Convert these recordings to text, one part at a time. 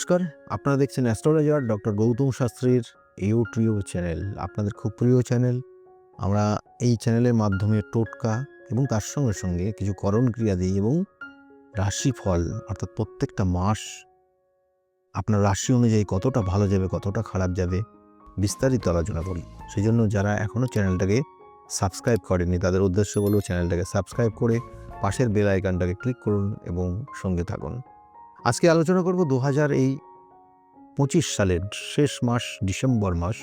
নমস্কার, আপনারা দেখছেন অ্যাস্ট্রোলজার ডক্টর গৌতম শাস্ত্রীর ইউটিউব চ্যানেল, আপনাদের খুব প্রিয় চ্যানেল। আমরা এই চ্যানেলের মাধ্যমে টোটকা এবং তার সঙ্গে সঙ্গে কিছু করণ ক্রিয়া দিই এবং রাশিফল, অর্থাৎ প্রত্যেকটা মাস আপনার রাশি অনুযায়ী কতটা ভালো যাবে, কতটা খারাপ যাবে, বিস্তারিত আলোচনা করি। সেই জন্য যারা এখনও চ্যানেলটাকে সাবস্ক্রাইব করেনি তাদের উদ্দেশ্য হলো চ্যানেলটাকে সাবস্ক্রাইব করে পাশের বেল আইকনটাকে ক্লিক করুন এবং সঙ্গে থাকুন। আজকে আলোচনা করব দু হাজার এই পঁচিশ সালের শেষ মাস, ডিসেম্বর মাস।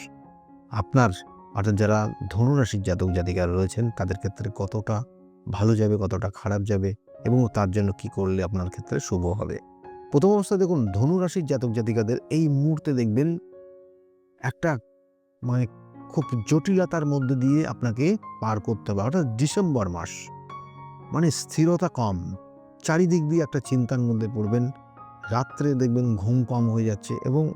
আপনার, অর্থাৎ যারা ধনুরাশির জাতক জাতিকারা রয়েছেন, তাদের ক্ষেত্রে কতটা ভালো যাবে, কতটা খারাপ যাবে এবং তার জন্য কি করলে আপনার ক্ষেত্রে শুভ হবে? প্রথম অবস্থায় দেখুন, ধনুরাশির জাতক জাতিকাদের এই মুহূর্তে দেখবেন, একটা মানে খুব জটিলতার মধ্যে দিয়ে আপনাকে পার করতে হবে। অর্থাৎ ডিসেম্বর মাস মানে স্থিরতা কম। চারিদিক দিয়ে একটা চিন্তার মধ্যে পড়বেন। রাত্রে দেখবেন ঘুম কম হয়ে যাচ্ছে এবং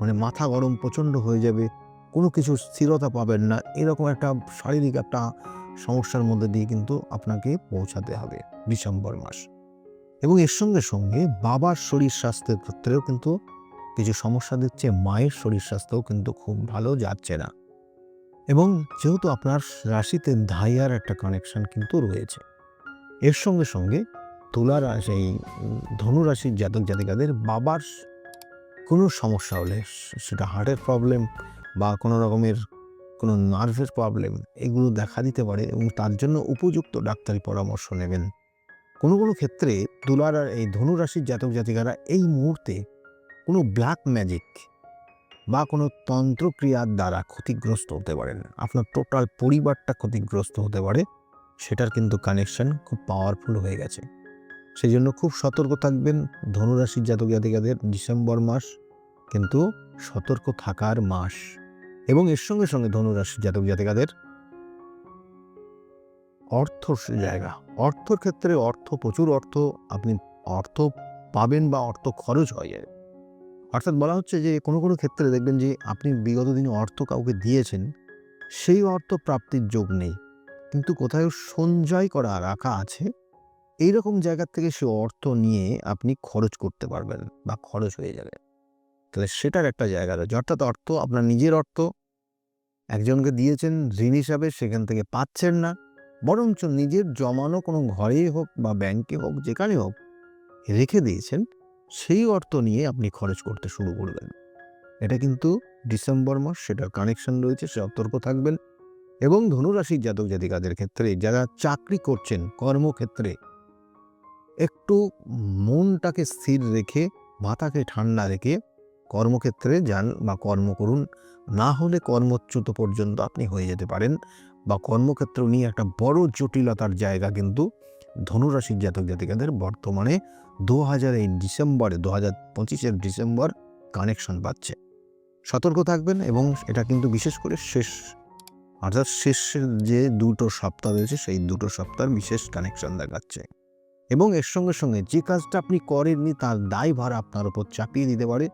মানে মাথা গরম প্রচণ্ড হয়ে যাবে, কোনো কিছু স্থিরতা পাবেন না। এরকম একটা শারীরিক একটা সমস্যার মধ্যে দিয়ে কিন্তু আপনাকে পৌঁছাতে হবে ডিসেম্বর মাস। এবং এর সঙ্গে সঙ্গে বাবার শরীর স্বাস্থ্যের ক্ষেত্রেও কিন্তু কিছু সমস্যা দিচ্ছে, মায়ের শরীর স্বাস্থ্যও কিন্তু খুব ভালো যাচ্ছে না। এবং যেহেতু আপনার রাশিতে ধাইয়ার একটা কানেকশন কিন্তু রয়েছে, এর সঙ্গে সঙ্গে তুলার সেই ধনুরাশির জাতক জাতিকাদের বাবার কোনো সমস্যা হলে সেটা হার্টের প্রবলেম বা কোনো রকমের কোনো নার্ভের প্রবলেম এগুলো দেখা দিতে পারে এবং তার জন্য উপযুক্ত ডাক্তারি পরামর্শ নেবেন। কোনো কোনো ক্ষেত্রে তুলার এই ধনুরাশির জাতক জাতিকারা এই মুহূর্তে কোনো ব্ল্যাক ম্যাজিক বা কোনো তন্ত্রক্রিয়ার দ্বারা ক্ষতিগ্রস্ত হতে পারেন। আপনার টোটাল পরিবারটা ক্ষতিগ্রস্ত হতে পারে, সেটার কিন্তু কানেকশন খুব পাওয়ারফুল হয়ে গেছে। সেই জন্য খুব সতর্ক থাকবেন। ধনুরাশির জাতক জাতিকাদের ডিসেম্বর মাস কিন্তু সতর্ক থাকার মাস। এবং এর সঙ্গে সঙ্গে ধনুরাশির জাতক জাতিকাদের অর্থ জায়গা। অর্থর ক্ষেত্রে অর্থ, প্রচুর অর্থ আপনি অর্থ পাবেন বা অর্থ খরচ হয়ে যায় অর্থাৎ বলা হচ্ছে যে কোনো কোনো ক্ষেত্রে দেখবেন যে আপনি বিগত দিনে অর্থ কাউকে দিয়েছেন, সেই অর্থ প্রাপ্তির যোগ নেই। কিন্তু কোথায় সঞ্চয় করা, রাখা আছে এই রকম জায়গার থেকে সে অর্থ নিয়ে আপনি খরচ করতে পারবেন বা খরচ হয়ে যাবে। তাহলে সেটার একটা জায়গা রয়েছে। অর্থাৎ অর্থ আপনার নিজের অর্থ। একজনকে দিয়েছেন ঋণ হিসাবে, সেখান থেকে পাচ্ছেন না। বরঞ্চ নিজের জমানো কোনো ঘরেই হোক বা ব্যাংকে হোক, যেখানে হোক, রেখে দিয়েছেন, সেই অর্থ নিয়ে আপনি খরচ করতে শুরু করবেন। এটা কিন্তু ডিসেম্বর মাস, সেটার কানেকশন রয়েছে সতর্ক থাকবেন। এবং ধনুরাশির জাতক জাতিকাদের ক্ষেত্রে যারা চাকরি করছেন, কর্মক্ষেত্রে একটু মনটাকে স্থির রেখে, মাথাকে ঠান্ডা রেখে কর্মক্ষেত্রে যান বা কর্ম করুন। না হলে কর্মচ্যুত পর্যন্ত আপনি হয়ে যেতে পারেন বা কর্মক্ষেত্র নিয়ে একটা বড় জটিলতার জায়গা কিন্তু ধনুরাশির জাতক জাতিকাদের বর্তমানে দু হাজার এই ডিসেম্বরে দু হাজার পঁচিশের ডিসেম্বর কানেকশন পাচ্ছে। সতর্ক থাকবেন এবং এটা কিন্তু বিশেষ করে শেষ, অর্থাৎ শেষের যে দুটো সপ্তাহ রয়েছে, সেই দুটো সপ্তাহের বিশেষ কানেকশন দেখাচ্ছে। এবং এর সঙ্গে সঙ্গে যে কাজটা আপনি করেননি তার দায়ভার আপনার উপর চাপিয়ে দিতে পারে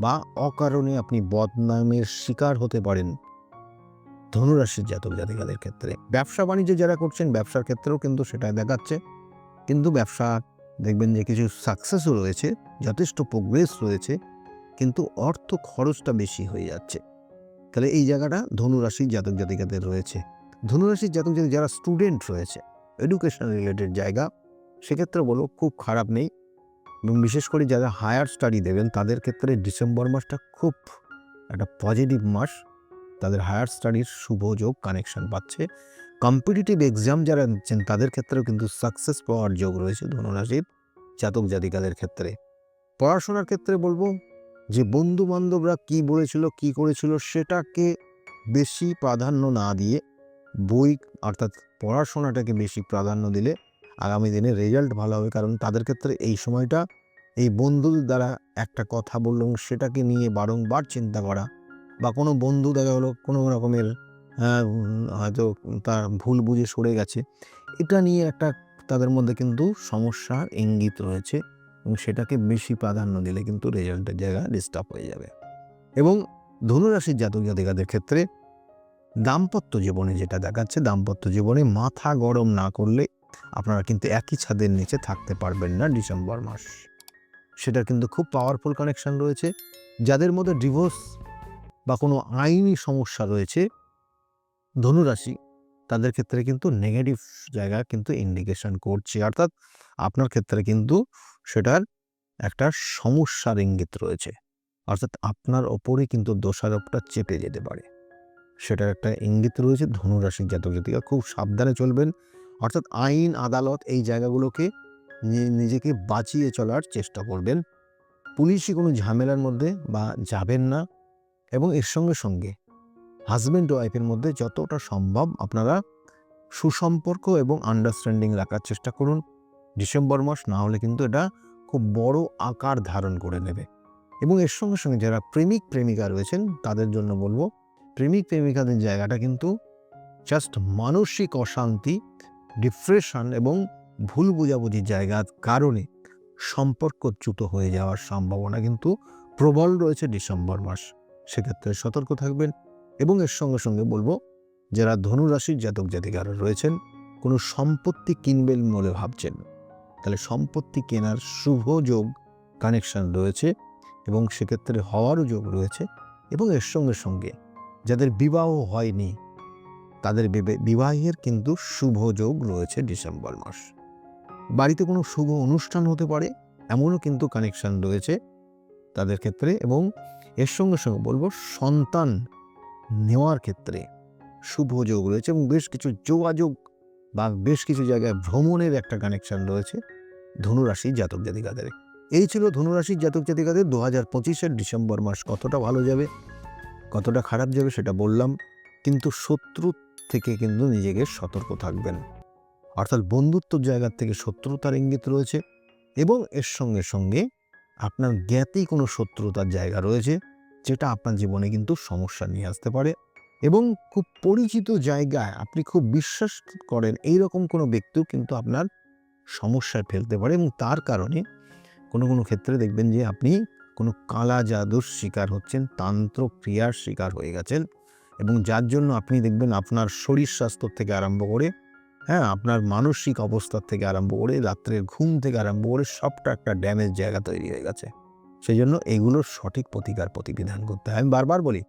বা অকারণে আপনি বদনামের শিকার হতে পারেন ধনুরাশির জাতক জাতিকাদের ক্ষেত্রে। ব্যবসা বাণিজ্য যারা করছেন, ব্যবসার ক্ষেত্রেও কিন্তু সেটা দেখাচ্ছে। কিন্তু ব্যবসা দেখবেন যে কিছু সাকসেসও রয়েছে, যথেষ্ট প্রোগ্রেস রয়েছে, কিন্তু অর্থ খরচটা বেশি হয়ে যাচ্ছে। তাহলে এই জায়গাটা ধনুরাশির জাতক জাতিকাদের রয়েছে। ধনুরাশির জাতক জাতিক যারা স্টুডেন্ট রয়েছে এডুকেশন রিলেটেড জায়গা সেক্ষেত্রে বলো খুব খারাপ নেই। এবং বিশেষ করে যারা হায়ার স্টাডি দেবেন, তাদের ক্ষেত্রে ডিসেম্বর মাসটা খুব একটা পজিটিভ মাস। তাদের হায়ার স্টাডির শুভ যোগ কানেকশন পাচ্ছে। কম্পিটিটিভ এক্সাম যারা নিচ্ছেন তাদের ক্ষেত্রেও কিন্তু সাকসেস পাওয়ার যোগ রয়েছে ধনুরাশির জাতক জাতিকাদের ক্ষেত্রে। পড়াশোনার ক্ষেত্রে বলব যে বন্ধু বান্ধবরা কী বলেছিল, কি করেছিল, সেটাকে বেশি প্রাধান্য না দিয়ে বই অর্থাৎ পড়াশোনাটাকে বেশি প্রাধান্য দিলে আগামী দিনে রেজাল্ট ভালো হবে। কারণ তাদের ক্ষেত্রে এই সময়টা এই বন্ধুদের দ্বারা একটা কথা বললাম সেটাকে নিয়ে বারংবার চিন্তা করা বা কোনো বন্ধু দেখা হলো, কোনো রকমের হয়তো তার ভুল বুঝে সরে গেছে, এটা নিয়ে একটা তাদের মধ্যে কিন্তু সমস্যার ইঙ্গিত রয়েছে এবং সেটাকে বেশি প্রাধান্য দিলে কিন্তু রেজাল্টের জায়গা ডিস্টার্ব হয়ে যাবে। এবং ধনুরাশির জাতক জাতিকাদের ক্ষেত্রে দাম্পত্য জীবনে যেটা দেখাচ্ছে, দাম্পত্য জীবনে মাথা গরম না করলে আপনারা কিন্তু একই ছাদের নিচে থাকতে পারবেন না ডিসেম্বর মাস। সেটার কিন্তু খুব পাওয়ারফুল কানেকশন রয়েছে। যাদের মধ্যে ডিভোর্স বা কোনো আইনি সমস্যা রয়েছে, ধনুরাশি, তাদের ক্ষেত্রে কিন্তু নেগেটিভ জায়গা কিন্তু ইন্ডিকেশন করছে। অর্থাৎ আপনার ক্ষেত্রে কিন্তু সেটার একটা সমস্যার ইঙ্গিত রয়েছে। অর্থাৎ আপনার ওপরে কিন্তু দোষারোপটা চেপে যেতে পারে। সেটার একটা ইঙ্গিত রয়েছে ধনুরাশির জাতক জাতিকা। খুব সাবধানে চলবেন। অর্থাৎ আইন, আদালত এই জায়গাগুলোকে নিজেকে বাঁচিয়ে চলার চেষ্টা করবেন। পুলিশই কোনো ঝামেলার মধ্যে বা যাবেন না এবং এর সঙ্গে সঙ্গে হাজব্যান্ড ওয়াইফের মধ্যে যতটা সম্ভব আপনারা সুসম্পর্ক এবং আন্ডারস্ট্যান্ডিং রাখার চেষ্টা করুন। ডিসেম্বর মাস না হলে কিন্তু এটা খুব বড় আকার ধারণ করে নেবে। এবং এর সঙ্গে সঙ্গে যারা প্রেমিক, প্রেমিকা রয়েছেন তাদের জন্য বলব, প্রেমিক, প্রেমিকাদের জায়গাটা কিন্তু জাস্ট মানসিক অশান্তি ডিপ্রেশন এবং ভুল বোঝাবুঝির জায়গার কারণে সম্পর্কচ্যুত হয়ে যাওয়ার সম্ভাবনা কিন্তু প্রবল রয়েছে ডিসেম্বর মাস। সেক্ষেত্রে সতর্ক থাকবেন এবং এর সঙ্গে সঙ্গে বলব, যারা ধনুরাশির জাতক জাতিকারা রয়েছেন, কোনো সম্পত্তি কিনবেন বলে ভাবছেন। তাহলে সম্পত্তি কেনার শুভ যোগ, কানেকশন রয়েছে এবং সেক্ষেত্রে হওয়ারও যোগ রয়েছে এবং এর সঙ্গে সঙ্গে যাদের বিবাহ হয়নি তাদের বিবে- বিবাহের কিন্তু শুভ যোগ রয়েছে ডিসেম্বর মাস। বাড়িতে কোনো শুভ অনুষ্ঠান হতে পারে, এমনও কিন্তু কানেকশন রয়েছে তাদের ক্ষেত্রে এবং এর সঙ্গে সঙ্গে বলব সন্তান নেওয়ার ক্ষেত্রে শুভ যোগ রয়েছে এবং বেশ কিছু যোগাযোগ বা বেশ কিছু জায়গায় ভ্রমণের একটা কানেকশন রয়েছে ধনুরাশির জাতক জাতিকাদের। এই ছিল ধনুরাশির জাতক জাতিকাদের দু হাজার পঁচিশের ডিসেম্বর মাস। কতটা ভালো যাবে, কতটা খারাপ যাবে সেটা বললাম, কিন্তু শত্রু থেকে কিন্তু নিজেকে সতর্ক থাকবেন। অর্থাৎ বন্ধুত্ব জায়গার থেকে শত্রুতার ইঙ্গিত রয়েছে এবং এর সঙ্গে সঙ্গে আপনার জ্ঞাতেই কোনো শত্রুতার জায়গা রয়েছে, যেটা আপনার জীবনে কিন্তু সমস্যা নিয়ে আসতে পারে এবং খুব পরিচিত জায়গায় আপনি খুব বিশ্বাস করেন এই রকম কোনো ব্যক্তিও কিন্তু আপনার সমস্যায় ফেলতে পারে এবং তার কারণে কোনো কোনো ক্ষেত্রে দেখবেন যে আপনি কোনো কালা জাদুর শিকার হচ্ছেন তান্ত্র ক্রিয়ার শিকার হয়ে গেছেন। এবং যার জন্য আপনি দেখবেন আপনার শরীর স্বাস্থ্য থেকে আরম্ভ করে হ্যাঁ আপনার মানসিক অবস্থার থেকে আরম্ভ করে, রাত্রের ঘুম থেকে আরম্ভ করে সবটা একটা ড্যামেজ জায়গা তৈরি হয়ে গেছে। সেই জন্য এগুলোর সঠিক প্রতিকার প্রতিবিধান করতে হয়। আমি বারবার বলি,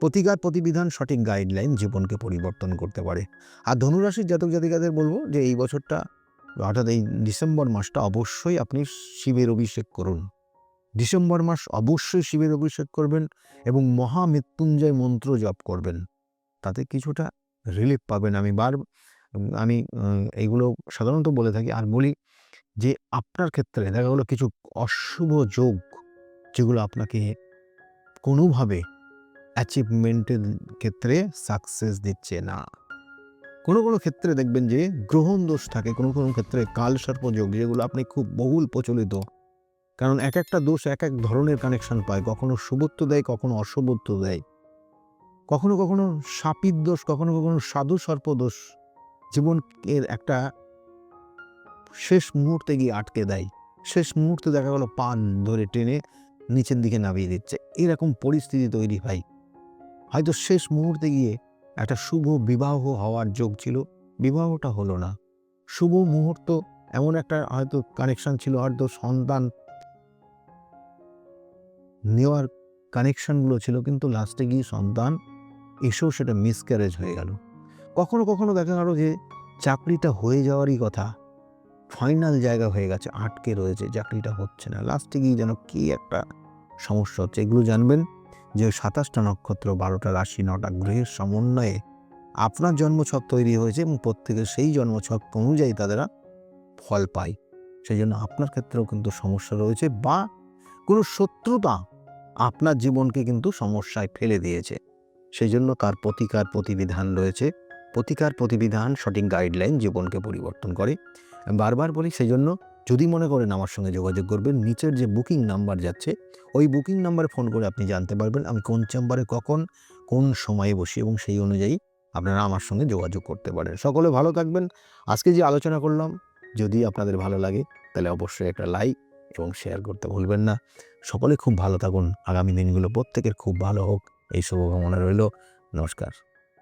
প্রতিকার প্রতিবিধান সঠিক গাইডলাইন জীবনকে পরিবর্তন করতে পারে। আর ধনুরাশির জাতক জাতিকাদের বলব যে, এই বছরটা অর্থাৎ এই ডিসেম্বর মাসটা অবশ্যই আপনি শিবের অভিষেক করুন। ডিসেম্বর মাস অবশ্যই শিবের অভিষেক করবেন এবং মহামৃত্যুঞ্জয় মন্ত্র জপ করবেন। তাতে কিছুটা রিলিফ পাবেন। আমি বার, আমি এইগুলো সাধারণত বলে থাকি আর বলি যে আপনার ক্ষেত্রে দেখা গেলো কিছু অশুভ যোগ যেগুলো আপনাকে কোনোভাবে অ্যাচিভমেন্টের ক্ষেত্রে সাকসেস দিচ্ছে না। কোনো কোনো ক্ষেত্রে দেখবেন যে গ্রহণ দোষ থাকে, কোনো কোনো ক্ষেত্রে কালসর্প যোগ যেগুলো আপনি খুব বহুল প্রচলিত কারণ এক একটা দোষ এক এক ধরনের কানেকশন পায়। কখনো শুভত্ব দেয়, কখনো অশুভত্ব দেয়। কখনো কখনো সাপির দোষ, কখনো কখনো সাধু সর্প দোষ জীবনের একটা শেষ মুহূর্তে গিয়ে আটকে দেয়। শেষ মুহূর্তে দেখা গেলো পান ধরে টেনে নিচের দিকে নামিয়ে দিচ্ছে। এরকম পরিস্থিতি তৈরি হয়। হয়তো শেষ মুহূর্তে গিয়ে একটা শুভ বিবাহ হওয়ার যোগ ছিল। বিবাহটা হলো না। শুভ মুহূর্ত এমন একটা হয়তো কানেকশন ছিল, হয়তো সন্তান নেওয়ার কানেকশনগুলো ছিল, কিন্তু লাস্টে গিয়ে সন্তান এসেও সেটা মিসক্যারেজ হয়ে গেল। কখনো কখনো দেখা গেল যে চাকরিটা হয়ে যাওয়ারই কথা ফাইনাল জায়গা হয়ে গেছে, আটকে রয়েছে, চাকরিটা হচ্ছে না। লাস্টে গিয়ে যেন কী একটা সমস্যা হচ্ছে, এগুলো জানবেন যে সাতাশটা নক্ষত্র, বারোটা রাশি, নটা গ্রহের সমন্বয়ে আপনার জন্মছক তৈরি হয়েছে এবং প্রত্যেকের সেই জন্মছক অনুযায়ী তাদেরা ফল পায়। সেই জন্য আপনার ক্ষেত্রেও কিন্তু সমস্যা রয়েছে বা কোনো শত্রুতা আপনার জীবনকে কিন্তু সমস্যায় ফেলে দিয়েছে। সেই জন্য তার প্রতিকার প্রতিবিধান রয়েছে। প্রতিকার প্রতিবিধান, সঠিক গাইডলাইন জীবনকে পরিবর্তন করে। বারবার বলি সেই জন্য যদি মনে করেন আমার সঙ্গে যোগাযোগ করবেন, নিচের যে বুকিং নাম্বার যাচ্ছে, ওই বুকিং নাম্বারে ফোন করে আপনি জানতে পারবেন আমি কোন চেম্বারে কখন, কোন সময়ে বসি এবং সেই অনুযায়ী আপনারা আমার সঙ্গে যোগাযোগ করতে পারেন। সকলে ভালো থাকবেন। আজকে যে আলোচনা করলাম, যদি আপনাদের ভালো লাগে, তাহলে অবশ্যই একটা লাইক এবং শেয়ার করতে ভুলবেন না। সকলে খুব ভালো থাকুন। আগামী দিনগুলো প্রত্যেকের খুব ভালো হোক। এই শুভকামনা রইল। নমস্কার।